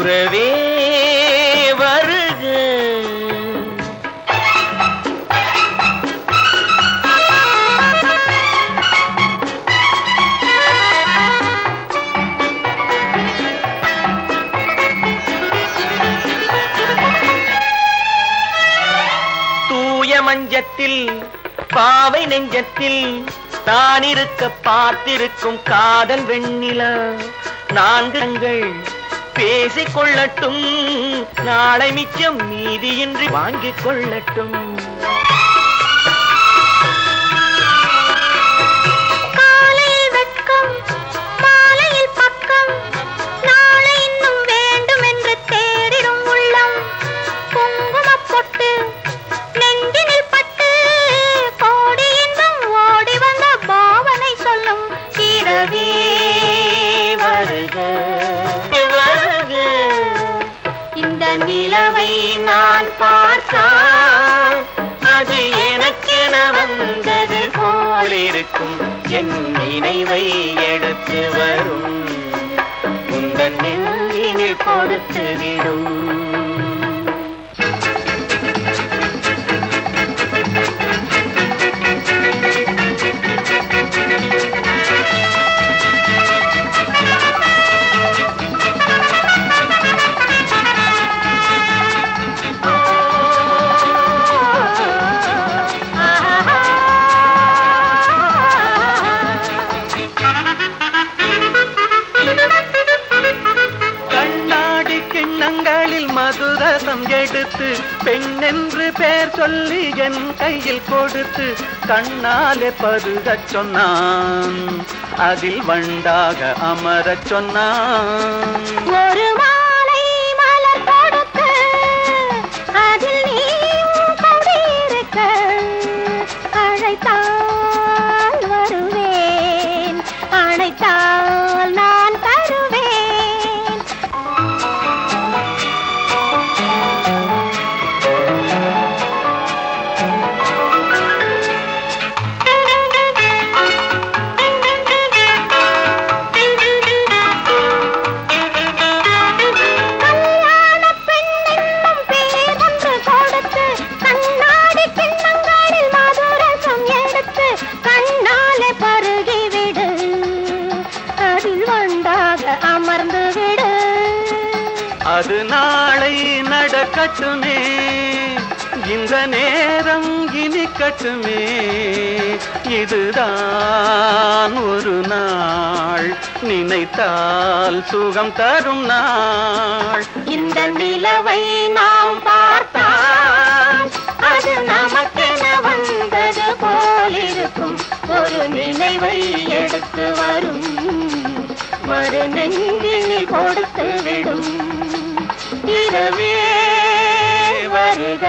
உறவே வருக தூய மஞ்சத்தில் பாவை நெஞ்சத்தில் தானிருக்க பார்த்திருக்கும் காதல் வெண்ணிலா. நான்கு பேசிக் கொள்ளட்டும் நாளை மிச்சம் மீதியின்றி வாங்கிக் கொள்ளட்டும் நிலவை நான் பார்த்தான் அது எனக்கென வந்தது போலிருக்கும் என் நினைவை எடுத்து வரும். உங்கள் நெல்லினில் கொடுத்துவிடும் மதுரசம் எடுத்து பெண்ணென்று பேர் சொல்லி என் கையில் கொடுத்து கண்ணாலே பருகச் சொன்னான். அதில் வண்டாக அமரச் சொன்னான். அது நாளை நடக்கட்டுமே. இந்த நேரம் இனிக்கட்டுமே இதுதான் ஒரு நாள். நினைத்தால் சுகம் தரும் நாள். இந்த நிலவை நாம் பார்த்தால் அது நமக்கென வந்தது போலிருக்கும். ஒரு நினைவை எடுத்து வரும். மறு நெஞ்சினில் கொடுத்து விடும். இரவே வருக.